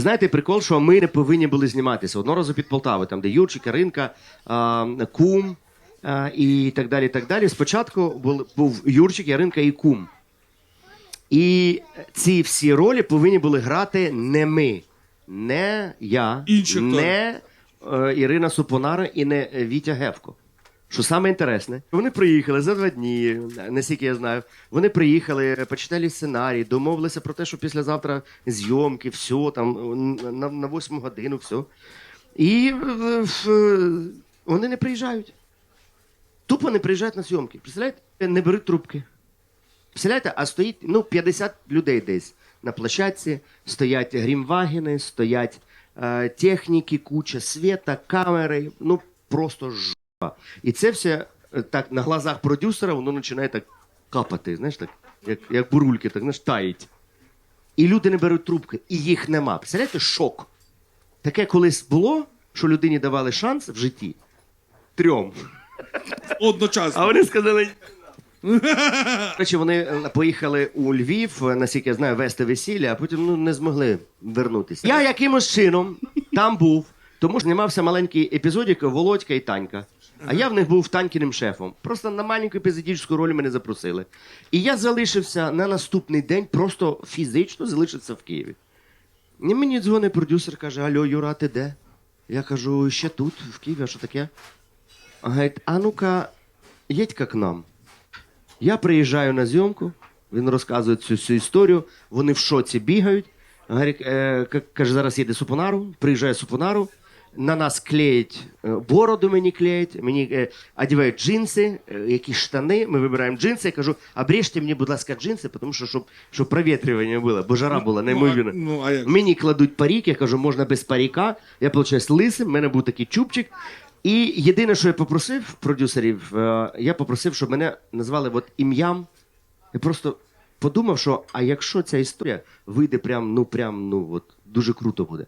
Знаєте, прикол, що ми не повинні були зніматися одного разу під Полтавою, там, де Юрчик, Яринка, Кум і так далі. так далі. Спочатку був, Юрчик, Яринка і Кум. І ці всі ролі повинні були грати не ми, не я, Інші не е, Ірина Супонара і не Вітя Гевко. Що саме інтересне, вони приїхали за два дні, наскільки я знаю. Вони приїхали, почитали сценарій, домовилися про те, що післязавтра зйомки, все там на, на 8 годину, все. І е, е, вони не приїжджають. Тупо не приїжджають на зйомки. Представляєте? Не беруть трубки. Представляєте, а стоїть ну, 50 людей десь на площадці, стоять грімвагени, стоять е, техніки, куча світа, камери, ну просто жопа. І це все е, так на глазах продюсера воно починає так капати, знаєш, так, як, як бурульки, так знаєш, таїть. І люди не беруть трубки, і їх нема. Представляєте, шок. Таке колись було, що людині давали шанс в житті трьом. Одночасно. А вони сказали. Речі, вони е, поїхали у Львів, е, наскільки я знаю, вести весілля, а потім ну, не змогли вернутися. Я якимось чином там був, тому знімався маленький епізодик Володька і Танька. А я в них був Танькіним шефом. Просто на маленьку епізодічну роль мене запросили. І я залишився на наступний день, просто фізично залишився в Києві. І мені дзвонить продюсер, каже: Алло, Юра, ти де? Я кажу, ще тут, в Києві, а що таке? Говорить, а ну-ка, їдь-ка к нам. Я приїжджаю на зйомку, він розказує цю всю історію, вони в шоці бігають. Говорить, е, каже, зараз їде Супонару, приїжджає Супонару, на нас клеять е, бороду мені клеять, мені е, одягають джинси, е, якісь штани, ми вибираємо джинси, я кажу, обрежте мені, будь ласка, джинси, тому що щоб, щоб провітрювання було, бо жара була неймовірна. Ну, а- ну, а як? Мені кладуть парік, я кажу, можна без паріка. Я виходить лисим, в мене був такий чубчик. І єдине, що я попросив продюсерів, я попросив, щоб мене назвали от ім'ям. Я просто подумав, що а якщо ця історія вийде прям, ну прям, ну от дуже круто буде.